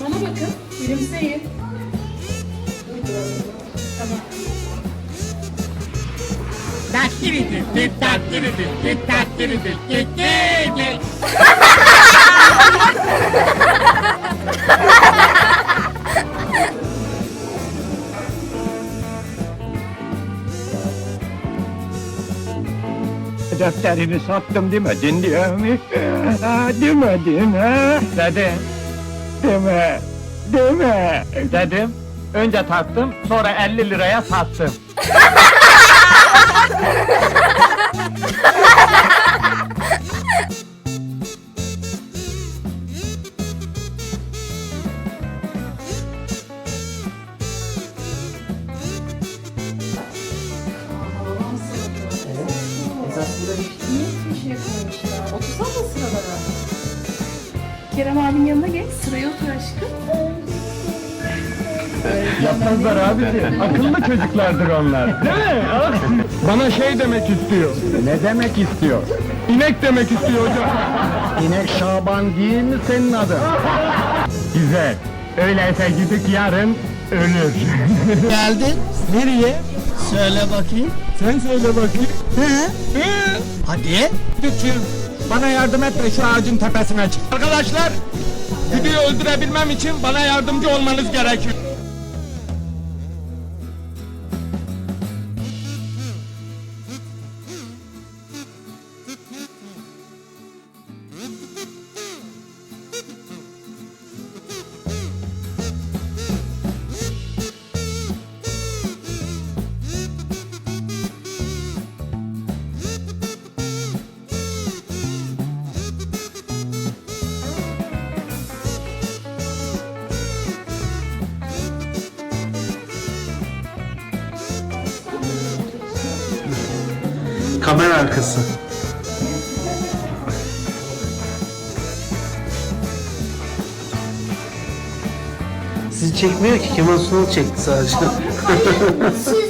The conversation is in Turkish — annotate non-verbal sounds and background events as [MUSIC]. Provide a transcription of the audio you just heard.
Bana bakın, gülümseyin. Tamam. Tatliridir, git tatliridir, git tatliridir, git git git. Defterini sattım demedin diyor mu? Demedin ha? Dedim. Deme. Deme. Dedim. Önce taktım, sonra 50 liraya sattım. [LAUGHS] Kerem abinin yanına geç. Sıraya otur aşkım. Yapmazlar abisi. Akıllı çocuklardır onlar. Değil mi? Ah! Bana şey demek istiyor. Ne demek istiyor? İnek demek istiyor hocam. İnek Şaban değil mi senin adın? Güzel. Öyleyse gidip yarın ölür. Geldin. Nereye? Söyle bakayım. Sen söyle bakayım. He? Hadi. Lütfen bana yardım et de şu ağacın tepesine çık. Arkadaşlar, güdüyü öldürebilmem için bana yardımcı olmanız gerekiyor. Kamera arkası. Sizi çekmiyor ki Kemal Sunal çekti sadece. [LAUGHS] Sizi de